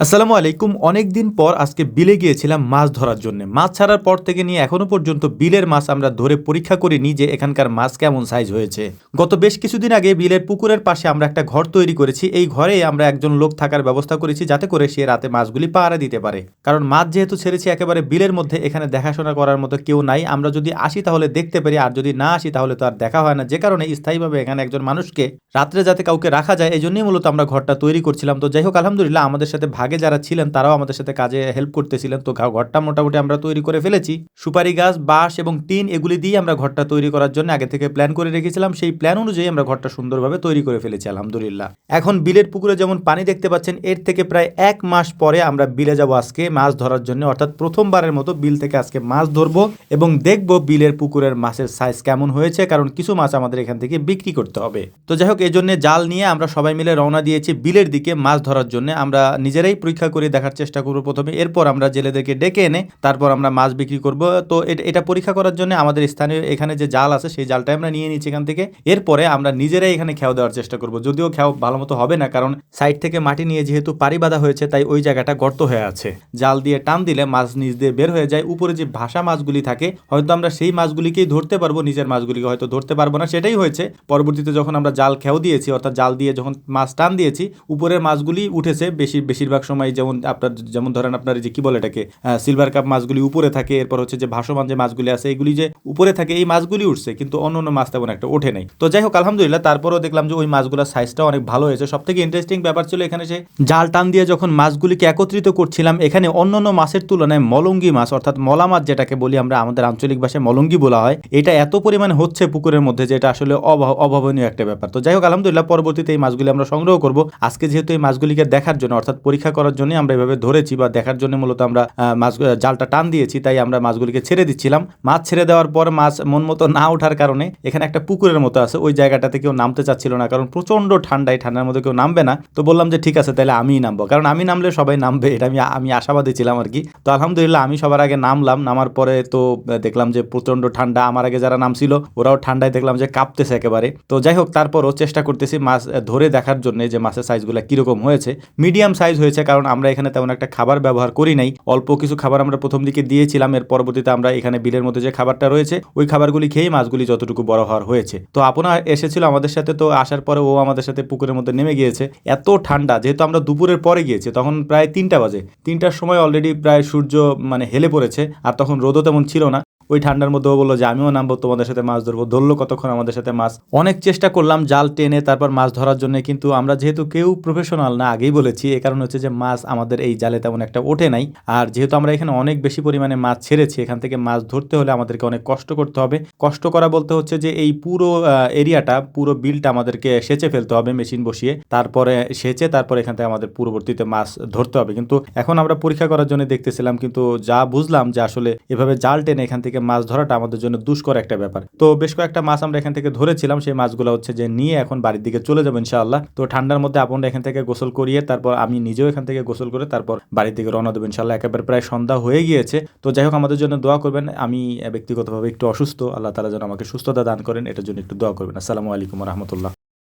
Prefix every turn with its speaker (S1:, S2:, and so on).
S1: আসসালামু আলাইকুম। অনেক দিন পর আজকে বিলে গিয়েছিলাম মাছ ধরার জন্য। মাছ ছাড়ার পর থেকে নিয়ে এখনও পর্যন্ত বিলের মাছ আমরা ধরে পরীক্ষা করিনি যে এখানকার মাছ কেমন সাইজ হয়েছে। গত বেশ কিছুদিন আগে বিলের পুকুরের পাশে আমরা একটা ঘর তৈরি করেছি। এই ঘরে আমরা একজন লোক থাকার ব্যবস্থা করেছি যাতে করে সে রাতে মাছগুলি পাহারা দিতে পারে। কারণ মাছ যেহেতু ছেড়েছি একেবারে বিলের মধ্যে, এখানে দেখাশোনা করার মতো কেউ নাই। আমরা যদি আসি তাহলে দেখতে পারি, আর যদি না আসি তাহলে তো আর দেখা হয় না। যে কারণে স্থায়ীভাবে এখানে একজন মানুষকে রাত্রে যাতে কাউকে রাখা যায়, এই জন্যই মূলত আমরা ঘরটা তৈরি করছিলাম। তো যাই হোক, আলহামদুলিল্লাহ আমাদের সাথে ভাগে যারা ছিলেন, তারাও আমাদের সাথে কাজে হেল্প করতেছিলেন। তো ঘরটা মোটামুটি আমরা তৈরি করে ফেলেছি। সুপারি গাছ, বাঁশ এবং টিন, এগুলি দিয়ে আমরা ঘরটা তৈরি করার জন্য আগে থেকে প্ল্যান করে রেখেছিলাম। সেই প্ল্যান অনুযায়ী আমরা ঘরটা সুন্দরভাবে তৈরি করে ফেলেছি, আলহামদুলিল্লাহ। এখন বিলের পুকুরে যেমন পানি দেখতে পাচ্ছেন, এর থেকে প্রায় এক মাস পরে আমরা বিলে যাব আজকে মাছ ধরার জন্য। অর্থাৎ প্রথমবারের মতো বিল থেকে আজকে মাছ ধরবো এবং দেখব বিলের পুকুরের মাছের সাইজ কেমন হয়েছে, কারণ কিছু মাছ আমাদের এখান থেকে বিক্রি করতে হবে। তো যাই হোক এই জন্য জাল নিয়ে আমরা সবাই মিলে রওনা দিয়েছি বিলের দিকে মাছ ধরার জন্য। আমরা নিজেরাই পরীক্ষা করে দেখার চেষ্টা করব প্রথমে। এরপর আমরা জেলেদেরকে ডেকে এনে তারপর আমরা মাছ বিক্রি করব। তো এটা পরীক্ষা করার জন্য আমাদের স্থানীয় এখানে যে জাল আছে, সেই জালটা আমরা নিয়ে নিচ্ছি এখান থেকে। এরপরে আমরা নিজেরাই এখানে খেয়াও দেওয়ার চেষ্টা করব। যদিও খেয়াও ভালো মতো হবে না, কারণ সাইড থেকে মাটি নিয়ে যেহেতু পারি বাঁধা হয়েছে, তাই ওই জায়গাটা গর্ত হয়ে আছে। জাল দিয়ে টান দিলে মাছ নিচ দিয়ে বের হয়ে যায়। উপরে যে ভাষা মাছগুলি থাকে, হয়তো আমরা সেই মাছগুলিকেই ধরতে পারব, নিজের মাছগুলিকে হয়তো ধরতে পারব না। সেটাই হয়েছে। পরবর্তীতে যখন আমরা জাল খেয়াও দিয়েছি, অর্থাৎ জাল দিয়ে যখন মাছ টান দিয়েছি, উপরের মাছগুলি উঠেছে বেশি, বেশিরভাগ সময় যেমন আপনার, যেমন ধরেন আপনার যে কি বলে এটাকে সিলভার কাপ মাছগুলি উপরে থাকে, এরপর হচ্ছে যে ভাসমান যে মাছগুলি আছে, এগুলি যে উপরে থাকে, এই মাছগুলি উঠছে, কিন্তু অন্য অন্য মাছ তেমন একটা ওঠে নাই। তো যাই হোক, আলহামদুলিল্লাহ, তারপরেও দেখলাম যে ওই মাছগুলোর সাইজটা অনেক ভালো হয়েছে। সব থেকে ইন্টারেস্টিং ব্যাপার ছিল এখানে যে জাল টান দিয়ে যখন মাছগুলিকে একত্রিত করছিলাম, এখানে অন্য অন্য মাছের তুলনায় মলঙ্গি মাছ, অর্থাৎ মলা মাছ যেটাকে বলি আমরা আমাদের আঞ্চলিক ভাষায় মলঙ্গি বলা হয়, এটা এত পরিমাণে হচ্ছে পুকুরের মধ্যে যেটা আসলে অভাব- অভাবনীয় একটা ব্যাপার। তো যাই হোক, আলহামদুলিল্লাহ, পরবর্তীতে এই মাছগুলি আমরা সংগ্রহ করব। আজকে যেহেতু এই মাছগুলিকে দেখার জন্য, অর্থাৎ পরীক্ষা করার জন্য আমরা এভাবে ধরেছি বা দেখার জন্য মূলত আমরা মাছ জালটা টান দিয়েছি, তাই আমরা মাছগুলিকে ছেড়ে দিচ্ছিলাম। মাছ ছেড়ে দেওয়ার পর মাছ মন মতো না ওঠার কারণে এখানে একটা পুকুরের মতো আছে, ওই জায়গাটাতে কেউ নামতে চাচ্ছিল না, কারণ প্রচণ্ড ঠান্ডায় ঠান্ডার মধ্যে কেউ নামবে না। তো বললাম যে, ঠিক আছে, তাহলে আমিই নামবো। কারণ আমি নামলে সবাই নামবে, এটা আমি আমি আশাবাদী ছিলাম আর কি। তো আলহামদুলিল্লাহ, আমি সবার আগে নামলাম, নামার পরে তো দেখলাম যে প্রচণ্ড ঠান্ডা, আমার আগে যারা নামছিল, ওরাও ঠান্ডায় দেখলাম যে কাঁপতেছে একেবারে। তো যাই হোক, তারপরও চেষ্টা করতেছি মাছ ধরে দেখার জন্য যে মাছের সাইজগুলো কীরকম হয়েছে। মিডিয়াম সাইজ হয়েছে কারণ আমরা এখানে তেমন একটা খাবার ব্যবহার করি নাই। অল্প কিছু খাবার আমরা প্রথম দিকে দিয়েছিলাম এর পরবর্তীতে আমরা এখানে বিলের মধ্যে যে খাবারটা রয়েছে, ওই খাবারগুলি খেয়েই মাছগুলি যতটুকু বড় হওয়ার হয়েছে। তো আপনার এসেছিল আমাদের সাথে, তো আসার পরে ও আমাদের সাথে পুকুরের মধ্যে নেমে গিয়েছে। এত ঠান্ডা, যেহেতু আমরা দুপুরের পরে গিয়েছি, তখন প্রায় তিনটা বাজে। তিনটার সময় অলরেডি প্রায় সূর্য মানে হেলে পড়েছে, আর তখন রোদও তেমন ছিল না। ওই ঠান্ডার মধ্যে বলল যে, আমিও নামবো তোমাদের সাথে মাছ ধরবো। ধরলো কতক্ষণ আমাদের সাথে মাছ। অনেক চেষ্টা করলাম জাল টেনে তারপর মাছ ধরার জন্য, কিন্তু আমরা যেহেতু কেউ প্রফেশনাল না, আগেই বলেছি, এ কারণ হচ্ছে যে মাছ আমাদের এই জালে তেমন একটা ওঠে নাই। আর যেহেতু আমরা এখানে অনেক বেশি পরিমাণে মাছ ছেড়েছি, এখান থেকে মাছ ধরতে হলে আমাদেরকে অনেক কষ্ট করতে হবে। কষ্ট করা বলতে হচ্ছে যে, এই পুরো এরিয়াটা পুরো বিলটা আমাদেরকে সেচে ফেলতে হবে মেশিন বসিয়ে। তারপরে সেচে তারপরে এখান থেকে আমাদের পূর্ববর্তীতে মাছ ধরতে হবে। কিন্তু এখন আমরা পরীক্ষা করার জন্য দেখতেছিলাম, কিন্তু যা বুঝলাম যে আসলে এভাবে জাল টেনে এখান থেকে মাছ ধরাটা আমাদের জন্য দুষ্কর একটা ব্যাপার। তো বেশ কয়েকটা মাছ আমরা এখান থেকে ধরেছিলাম, সেই মাছগুলো হচ্ছে যে নিয়ে এখন বাড়ির দিকে চলে যাব ইনশাআল্লাহ। তো ঠান্ডার মধ্যে আপনারা এখান থেকে গোসল করিয়ে তারপর আমি নিজেও এখান থেকে গোসল করে তারপর বাড়ির দিকে রওনা দেবো ইনশাআল্লাহ। একেবারে প্রায় সন্ধ্যা হয়ে গিয়েছে। তো যাই হোক, আমাদের জন্য দোয়া করবেন। আমি ব্যক্তিগতভাবে একটু অসুস্থ, আল্লাহ তালা যেন আমাকে সুস্থতা দান করেন, এটার জন্য একটু দোয়া করবেন। আসসালামু আলাইকুম রহমতুল্লাহ।